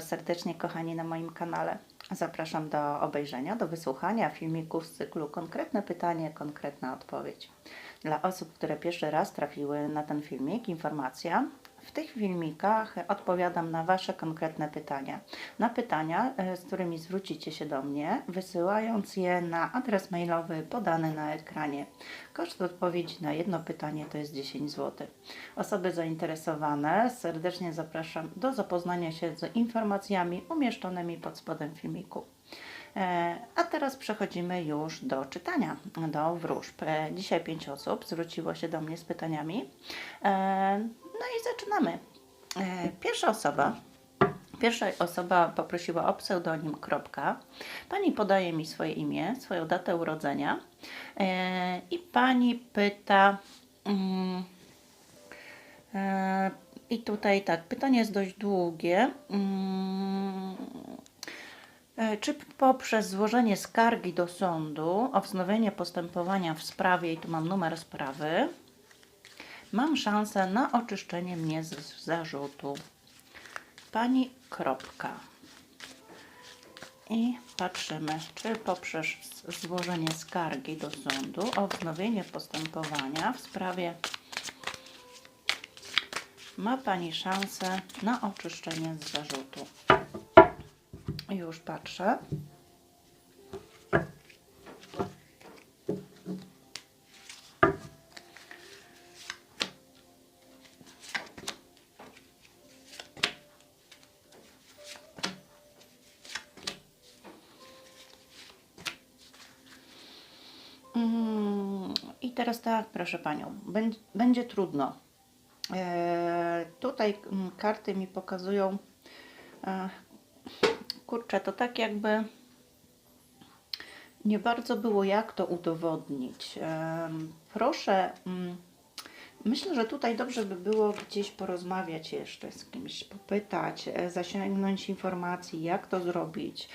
Serdecznie, kochani, na moim kanale. Zapraszam do obejrzenia, do wysłuchania filmików z cyklu Konkretne pytanie, konkretna odpowiedź. Dla osób, które pierwszy raz trafiły na ten filmik, informacja. W tych filmikach odpowiadam na Wasze konkretne pytania. Na pytania, e, z którymi zwrócicie się do mnie, wysyłając je na adres mailowy podany na ekranie. Koszt odpowiedzi na jedno pytanie to jest 10 zł. Osoby zainteresowane serdecznie zapraszam do zapoznania się z informacjami umieszczonymi pod spodem filmiku. E, A teraz przechodzimy już do czytania, do wróżb. E, Dzisiaj pięć osób zwróciło się do mnie z pytaniami. No i zaczynamy. E, Pierwsza osoba. Pierwsza osoba poprosiła o pseudonim Kropka. Pani podaje mi swoje imię, swoją datę urodzenia e, i pani pyta. mm, e, I tutaj tak, pytanie jest dość długie. Mm, Czy poprzez złożenie skargi do sądu o wznowienie postępowania w sprawie, i tu mam numer sprawy, mam szansę na oczyszczenie mnie z zarzutu? Pani Kropka. I patrzymy, czy poprzez złożenie skargi do sądu o wznowienie postępowania w sprawie ma Pani szansę na oczyszczenie z zarzutu. Już patrzę. Teraz tak, proszę Panią, będzie, trudno. E, tutaj mm, karty mi pokazują e, kurczę, to tak jakby nie bardzo było jak to udowodnić. Em, Proszę, mm, myślę, że tutaj dobrze by było gdzieś porozmawiać jeszcze z kimś, popytać, e, zasięgnąć informacji, jak to zrobić,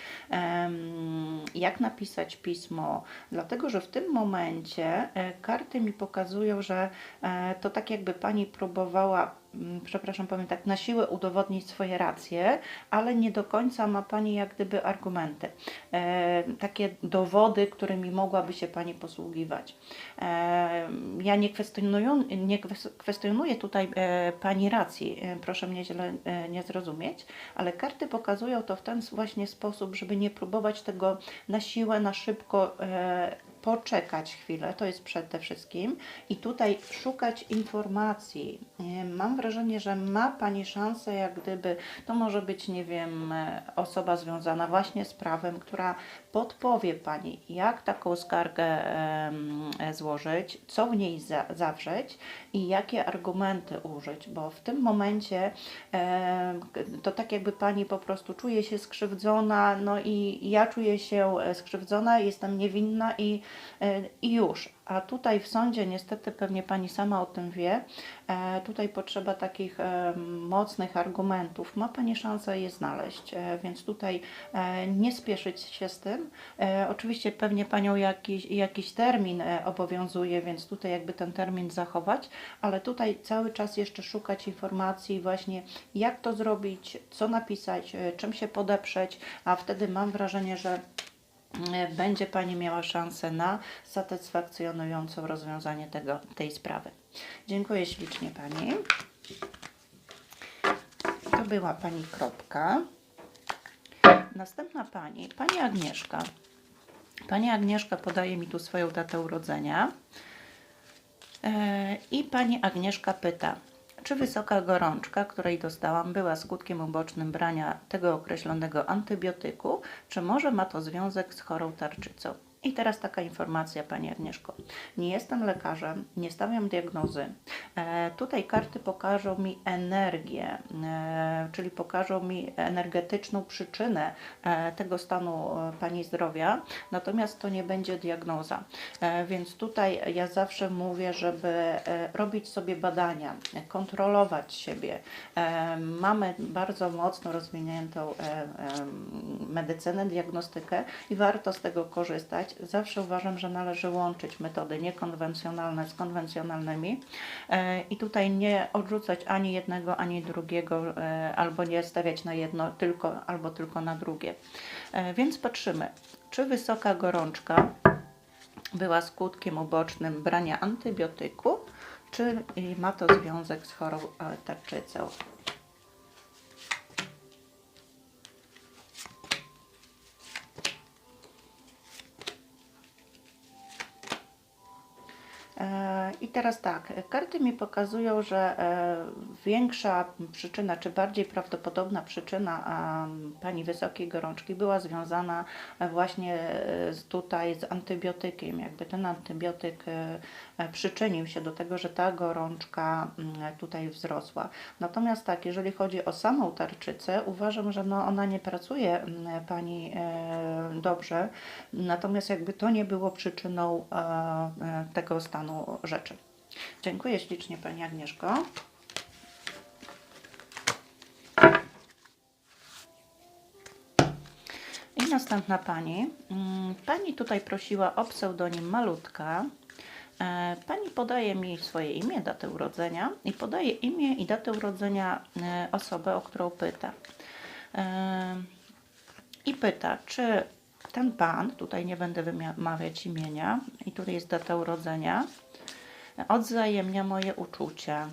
jak napisać pismo, dlatego że w tym momencie e, karty mi pokazują, że e, to tak jakby pani próbowała przepraszam, powiem tak, na siłę udowodnić swoje racje, ale nie do końca ma Pani jak gdyby argumenty, e, takie dowody, którymi mogłaby się Pani posługiwać. E, ja nie kwestionuję, nie kwes- kwestionuję tutaj e, Pani racji, e, proszę mnie źle e, nie zrozumieć, ale karty pokazują to w ten właśnie sposób, żeby nie próbować tego na siłę, na szybko e, poczekać chwilę, to jest przede wszystkim, i tutaj szukać informacji. E, Mam wrażenie, że ma Pani szansę, jak gdyby to może być, nie wiem, e, osoba związana właśnie z prawem, która podpowie Pani, jak taką skargę e, złożyć, co w niej za, zawrzeć i jakie argumenty użyć, bo w tym momencie em, to tak jakby Pani po prostu czuje się skrzywdzona, no i ja czuję się e, skrzywdzona, jestem niewinna i, e, i już. A tutaj w sądzie, niestety, pewnie Pani sama o tym wie, e, tutaj potrzeba takich e, mocnych argumentów. Ma Pani szansę je znaleźć, e, więc tutaj e, nie spieszyć się z tym. E, oczywiście pewnie Panią jakiś, jakiś termin e, obowiązuje, więc tutaj jakby ten termin zachować, ale tutaj cały czas jeszcze szukać informacji właśnie, jak to zrobić, co napisać, e, czym się podeprzeć, a wtedy mam wrażenie, że e, będzie Pani miała szansę na satysfakcjonujące rozwiązanie tego, tej sprawy. Dziękuję ślicznie Pani. To była Pani Kropka. Następna Pani, Pani Agnieszka. Pani Agnieszka podaje mi tu swoją datę urodzenia. E, I Pani Agnieszka pyta, czy wysoka gorączka, której dostałam, była skutkiem ubocznym brania tego określonego antybiotyku, czy może ma to związek z chorą tarczycą? I teraz taka informacja, Pani Agnieszko. Nie jestem lekarzem, nie stawiam diagnozy. E, tutaj karty pokażą mi energię, e, czyli pokażą mi energetyczną przyczynę e, tego stanu e, Pani zdrowia, natomiast to nie będzie diagnoza. E, więc tutaj ja zawsze mówię, żeby e, robić sobie badania, e, kontrolować siebie. E, Mamy bardzo mocno rozwiniętą e, em, medycynę, diagnostykę i warto z tego korzystać, zawsze uważam, że należy łączyć metody niekonwencjonalne z konwencjonalnymi e, i tutaj nie odrzucać ani jednego, ani drugiego, e, albo nie stawiać na jedno tylko, albo tylko na drugie. E, Więc patrzymy, czy wysoka gorączka była skutkiem ubocznym brania antybiotyku, czy ma to związek z chorobą tarczycą. I teraz tak, karty mi pokazują, że e, większa przyczyna, czy bardziej prawdopodobna przyczyna pani wysokiej gorączki była związana e, właśnie e, tutaj z antybiotykiem. Jakby ten antybiotyk przyczynił się do tego, że ta gorączka mm, tutaj wzrosła. Natomiast tak, jeżeli chodzi o samą tarczycę, uważam, że no ona nie pracuje mm, pani dobrze, natomiast jakby to nie było przyczyną tego stanu rzeczy. Dziękuję ślicznie Pani Agnieszko. I następna Pani. Mm, Pani tutaj prosiła o pseudonim Malutka. E, Pani podaje mi swoje imię, datę urodzenia i podaje imię i datę urodzenia e, osoby, o którą pyta. E, I pyta, czy ten pan, tutaj nie będę wymawiać imienia, i tutaj jest data urodzenia, odzajemnia moje uczucia.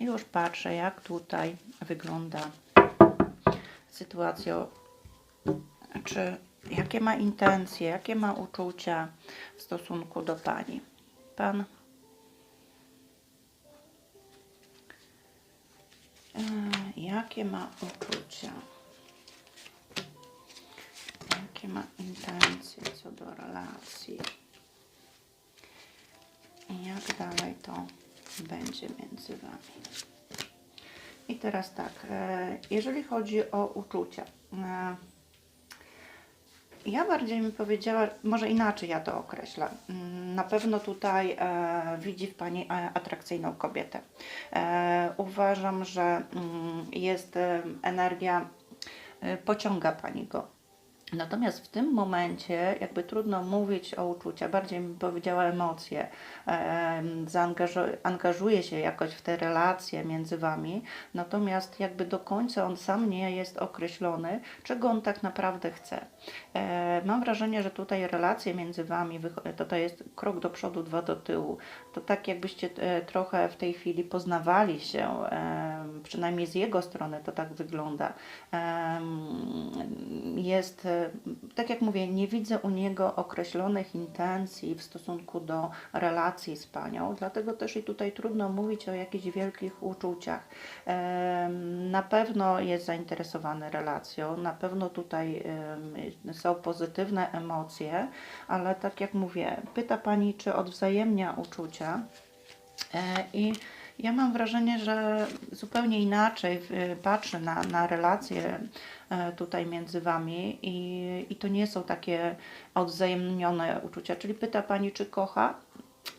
Już patrzę, jak tutaj wygląda sytuacja, czy jakie ma intencje, jakie ma uczucia w stosunku do pani. Pan. E, Jakie ma uczucia? Jakie ma intencje co do relacji? I jak dalej to będzie między Wami? I teraz tak, e, jeżeli chodzi o uczucia. e, Ja bardziej bym powiedziała, może inaczej ja to określę. Mm, Na pewno tutaj e, widzi w Pani atrakcyjną kobietę. Uważam, że mm, jest energia, pociąga Pani go. Natomiast w tym momencie jakby trudno mówić o uczucia, bardziej bym powiedziała emocje. Em, zaangażu- angażuje się jakoś w te relacje między Wami, natomiast jakby do końca on sam nie jest określony, czego on tak naprawdę chce. E, mam wrażenie, że tutaj relacje między Wami, to, to jest krok do przodu, dwa do tyłu. To tak jakbyście e, trochę w tej chwili poznawali się, przynajmniej z jego strony to tak wygląda. Jest, tak jak mówię, nie widzę u niego określonych intencji w stosunku do relacji z panią, dlatego też i tutaj trudno mówić o jakichś wielkich uczuciach. Na pewno jest zainteresowany relacją, na pewno tutaj są pozytywne emocje, ale tak jak mówię, pyta pani, czy odwzajemnia uczucia. E, I ja mam wrażenie, że zupełnie inaczej y, patrzy na, na relacje e, tutaj między Wami i, i to nie są takie odwzajemnione uczucia. Czyli pyta Pani, czy kocha?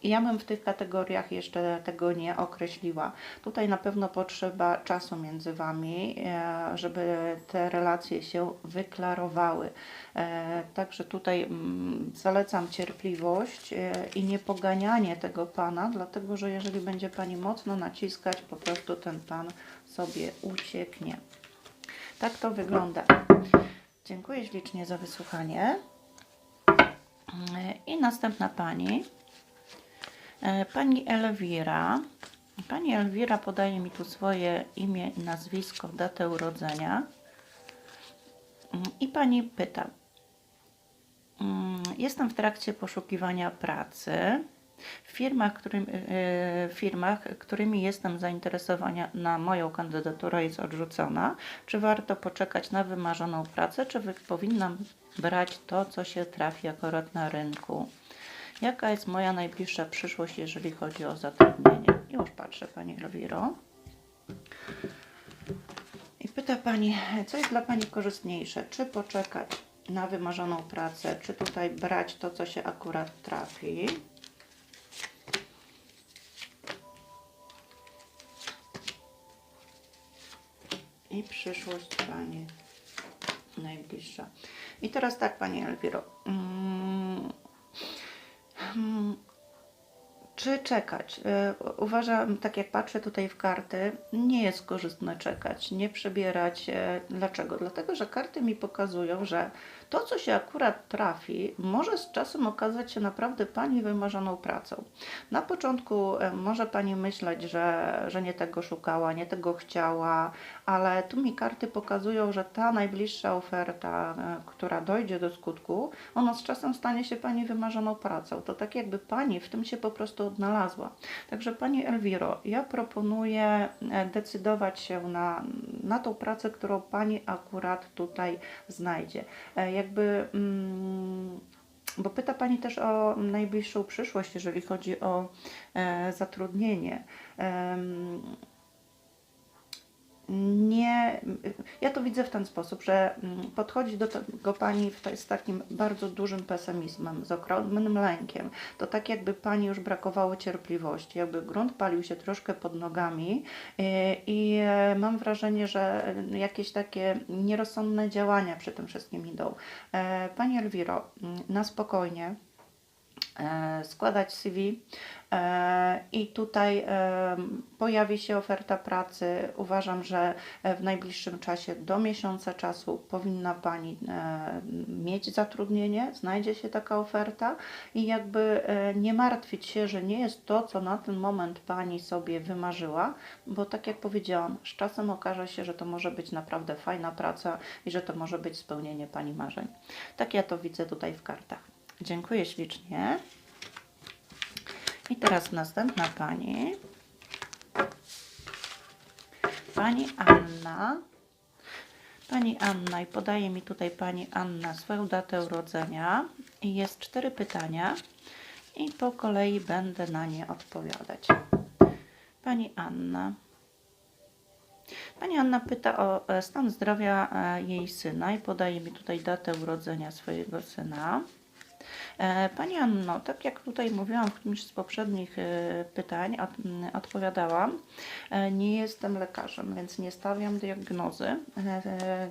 Ja bym w tych kategoriach jeszcze tego nie określiła. Tutaj na pewno potrzeba czasu między Wami, e, żeby te relacje się wyklarowały. E, Także tutaj mm, zalecam cierpliwość e, i nie poganianie tego Pana, dlatego że jeżeli będzie Pani mocno naciskać, po prostu ten Pan sobie ucieknie. Tak to wygląda. Dziękuję ślicznie za wysłuchanie. I następna Pani. E, Pani Elwira. Pani Elwira podaje mi tu swoje imię nazwisko, datę urodzenia. Mm, I pani pyta. Mm, Jestem w trakcie poszukiwania pracy. W firmach, którym, e, firmach, którymi jestem zainteresowana na moją kandydaturę jest odrzucona. Czy warto poczekać na wymarzoną pracę, czy powinnam brać to, co się trafi akurat na rynku? Jaka jest moja najbliższa przyszłość, jeżeli chodzi o zatrudnienie? Już patrzę, Pani Elwiro. I pyta Pani, co jest dla Pani korzystniejsze? Czy poczekać na wymarzoną pracę, czy tutaj brać to, co się akurat trafi? I przyszłość Pani najbliższa. I teraz tak, Pani Elwiro. Czy czekać? E, Uważam, tak jak patrzę tutaj w karty, nie jest korzystne czekać, nie przebierać. E, Dlaczego? Dlatego, że karty mi pokazują, że to, co się akurat trafi, może z czasem okazać się naprawdę Pani wymarzoną pracą. Na początku e, może Pani myśleć, że, że nie tego szukała, nie tego chciała, ale tu mi karty pokazują, że ta najbliższa oferta, e, która dojdzie do skutku, ona z czasem stanie się Pani wymarzoną pracą. To tak jakby Pani w tym się po prostu odnalazła. Także Pani Elwiro, ja proponuję e, decydować się na, na tą pracę, którą Pani akurat tutaj znajdzie. Jakby... Mm, bo pyta Pani też o najbliższą przyszłość, jeżeli chodzi o e, zatrudnienie. Nie, ja to widzę w ten sposób, że mm, podchodzi do tego pani w z takim bardzo dużym pesymizmem, z ogromnym lękiem. To tak jakby pani już brakowało cierpliwości, jakby grunt palił się troszkę pod nogami yy, i e, mam wrażenie, że e, jakieś takie nierozsądne działania przy tym wszystkim idą. E, Pani Elwiro, mm, na spokojnie e, składać CV e, i tutaj e, pojawi się oferta pracy. Uważam, że e, w najbliższym czasie, do miesiąca czasu, powinna Pani e, mieć zatrudnienie, znajdzie się taka oferta i jakby e, nie martwić się, że nie jest to, co na ten moment Pani sobie wymarzyła, bo tak jak powiedziałam, z czasem okaże się, że to może być naprawdę fajna praca i że to może być spełnienie Pani marzeń. Tak ja to widzę tutaj w kartach. Dziękuję ślicznie. I teraz następna pani. Pani Anna. Pani Anna i podaje mi tutaj pani Anna swoją datę urodzenia i jest cztery pytania i po kolei będę na nie odpowiadać. Pani Anna. Pani Anna pyta o e, stan zdrowia e, jej syna i podaje mi tutaj datę urodzenia swojego syna. E, Pani Anno, tak jak tutaj mówiłam w którymś z poprzednich e, pytań, odpowiadałam, e, nie jestem lekarzem, więc nie stawiam diagnozy.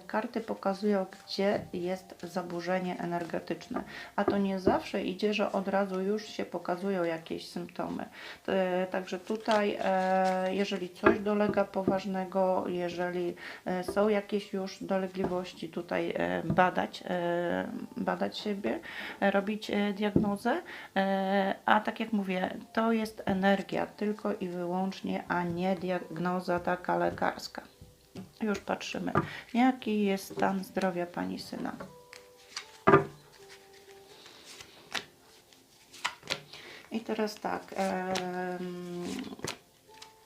Karty pokazują, gdzie jest zaburzenie energetyczne, a to nie zawsze idzie, że od razu już się pokazują jakieś symptomy. Także tutaj, jeżeli coś dolega poważnego, jeżeli są jakieś już dolegliwości, tutaj badać, badać siebie, robić e, diagnozę, e, a tak jak mówię, to jest energia tylko i wyłącznie, a nie diagnoza taka lekarska. Już patrzymy, jaki jest stan zdrowia pani syna. I teraz tak.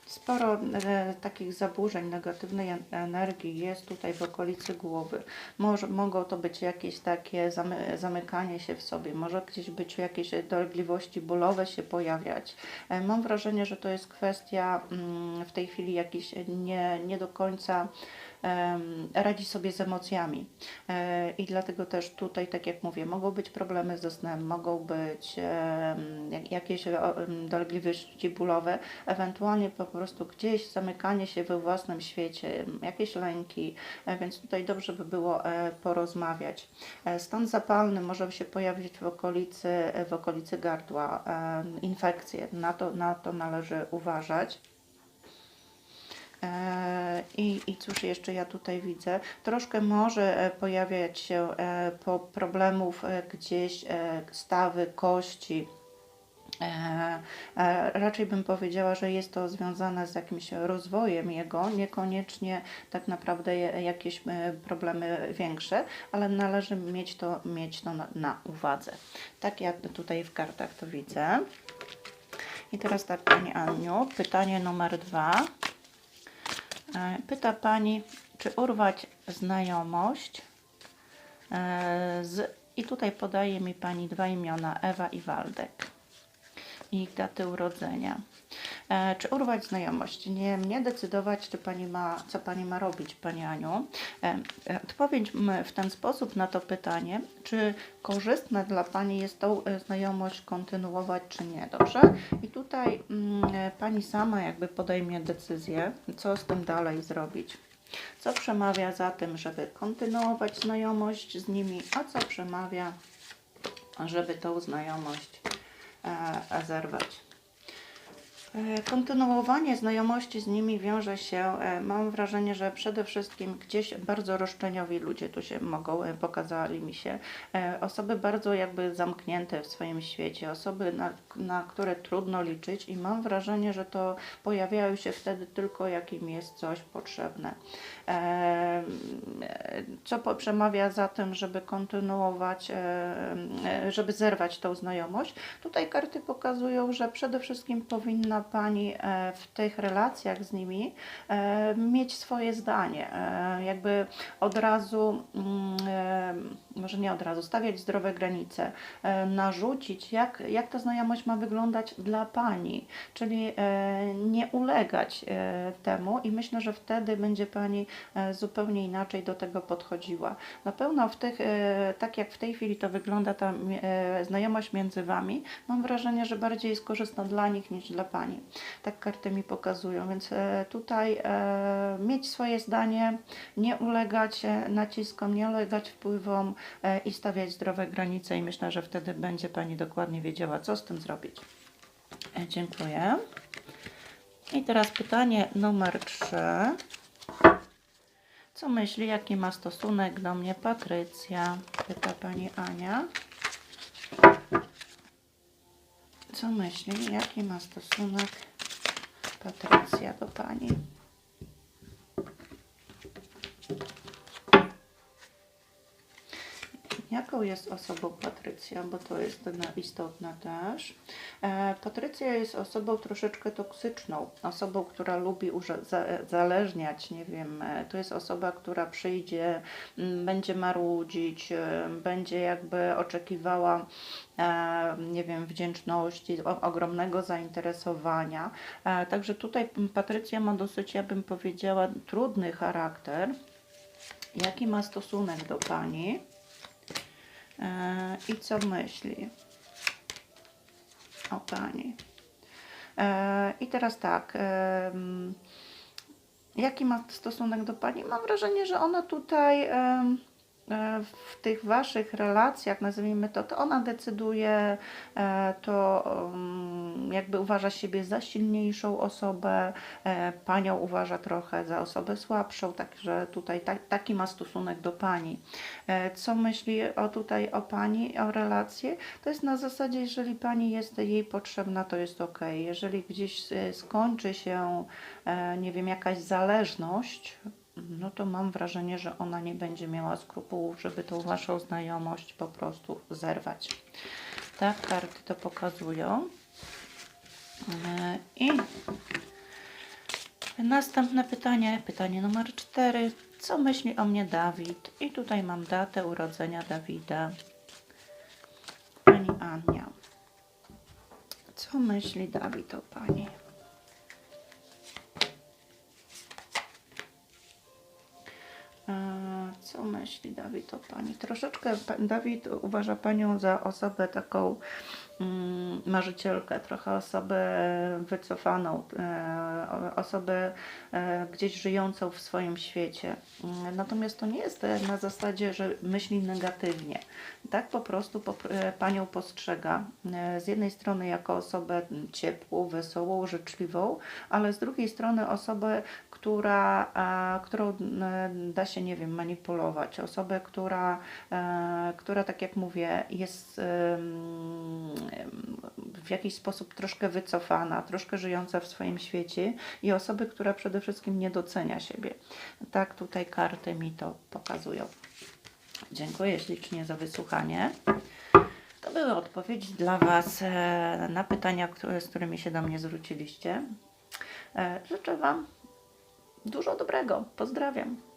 Sporo e, takich zaburzeń negatywnej en- energii jest tutaj w okolicy głowy. Może, mogą to być jakieś takie zamy, zamykanie się w sobie, może gdzieś być jakieś dolegliwości bólowe się pojawiać. E, mam wrażenie, że to jest kwestia mm, w tej chwili jakiś nie, nie do końca radzi sobie z emocjami. E, I dlatego też tutaj, tak jak mówię, mogą być problemy ze snem, mogą być jakieś dolegliwości bólowe, ewentualnie po prostu gdzieś zamykanie się we własnym świecie, jakieś lęki, e, więc tutaj dobrze by było e, porozmawiać. Stan zapalny może się pojawić w okolicy, w okolicy gardła, infekcje, na to, na to należy uważać. E, I, I cóż jeszcze ja tutaj widzę? Troszkę może e, pojawiać się e, po problemów gdzieś stawy, kości. Raczej bym powiedziała, że jest to związane z jakimś rozwojem jego, niekoniecznie tak naprawdę jakieś problemy większe, ale należy mieć to, mieć to na, na uwadze. Tak jak tutaj w kartach to widzę. I teraz tak, Pani Aniu, pytanie numer dwa. E, Pyta Pani, czy urwać znajomość e, z... I tutaj podaje mi Pani dwa imiona, Ewa i Waldek. I daty urodzenia. E, czy urwać znajomość? Nie mnie decydować, czy pani ma, co Pani ma robić, Pani Aniu. E, e, odpowiedź w ten sposób na to pytanie, czy korzystne dla Pani jest tą znajomość kontynuować, czy nie, dobrze? I tutaj mm, Pani sama jakby podejmie decyzję, co z tym dalej zrobić. Co przemawia za tym, żeby kontynuować znajomość z nimi, a co przemawia, żeby tą znajomość e, zerwać. E, Kontynuowanie znajomości z nimi wiąże się, e, mam wrażenie, że przede wszystkim gdzieś bardzo roszczeniowi ludzie tu się mogą, e, pokazali mi się. Osoby bardzo jakby zamknięte w swoim świecie, osoby, na, na które trudno liczyć i mam wrażenie, że to pojawiają się wtedy tylko jak im jest coś potrzebne. Co przemawia za tym, żeby kontynuować, żeby zerwać tą znajomość? Tutaj karty pokazują, że przede wszystkim powinna Pani e, w tych relacjach z nimi e, mieć swoje zdanie, e, jakby od razu, mm, może nie od razu, stawiać zdrowe granice, e, narzucić, jak, jak ta znajomość ma wyglądać dla Pani, czyli e, nie ulegać e, temu i myślę, że wtedy będzie Pani zupełnie inaczej do tego podchodziła. Na pewno w tych, tak jak w tej chwili to wygląda ta znajomość między Wami, mam wrażenie, że bardziej jest korzystna dla nich niż dla Pani. Tak karty mi pokazują, więc tutaj mieć swoje zdanie, nie ulegać naciskom, nie ulegać wpływom i stawiać zdrowe granice i myślę, że wtedy będzie Pani dokładnie wiedziała, co z tym zrobić. E, Dziękuję. I teraz pytanie numer 3. Co myśli, jaki ma stosunek do mnie Patrycja? Pyta pani Ania. Co myśli, jaki ma stosunek Patrycja do pani? Jest osobą Patrycja, bo to jest na- istotne też. E, Patrycja jest osobą troszeczkę toksyczną, osobą, która lubi uże- za- zależniać, nie wiem, e, to jest osoba, która przyjdzie, m, będzie marudzić, e, będzie jakby oczekiwała, nie wiem, wdzięczności, ogromnego zainteresowania. Także tutaj Patrycja ma dosyć, ja bym powiedziała, trudny charakter. Jaki ma stosunek do Pani? E, I co myśli o Pani? E, I teraz tak. Jaki ma stosunek do Pani? Mam wrażenie, że ona tutaj w tych Waszych relacjach, nazwijmy to, to ona decyduje, e, to em, jakby uważa siebie za silniejszą osobę, e, Panią uważa trochę za osobę słabszą, także tutaj ta, taki ma stosunek do Pani. E, Co myśli o tutaj o Pani, o relacje? To jest na zasadzie, jeżeli Pani jest jej potrzebna, to jest ok. Jeżeli gdzieś e, skończy się, e, nie wiem, jakaś zależność, no to mam wrażenie, że ona nie będzie miała skrupułów, żeby tą Waszą znajomość po prostu zerwać. Tak, karty to pokazują. E, I Następne pytanie, pytanie numer 4. Co myśli o mnie Dawid? I tutaj mam datę urodzenia Dawida. Pani Ania. Co myśli Dawid o Pani? Myśli Dawid o Pani? Troszeczkę Dawid uważa Panią za osobę taką marzycielkę, trochę osobę wycofaną, e, osobę e, gdzieś żyjącą w swoim świecie. Mm, Natomiast to nie jest na zasadzie, że myśli negatywnie. Tak po prostu e, Panią postrzega z jednej strony jako osobę ciepłą, wesołą, życzliwą, ale z drugiej strony osobę, która, którą da się, nie wiem, manipulować. Osobę, która, która tak jak mówię, jest w jakiś sposób troszkę wycofana, troszkę żyjąca w swoim świecie i osoby, która przede wszystkim nie docenia siebie. Tak tutaj karty mi to pokazują. Dziękuję ślicznie za wysłuchanie. To były odpowiedzi dla Was e, na pytania, z którymi się do mnie zwróciliście. E, Życzę Wam dużo dobrego. Pozdrawiam.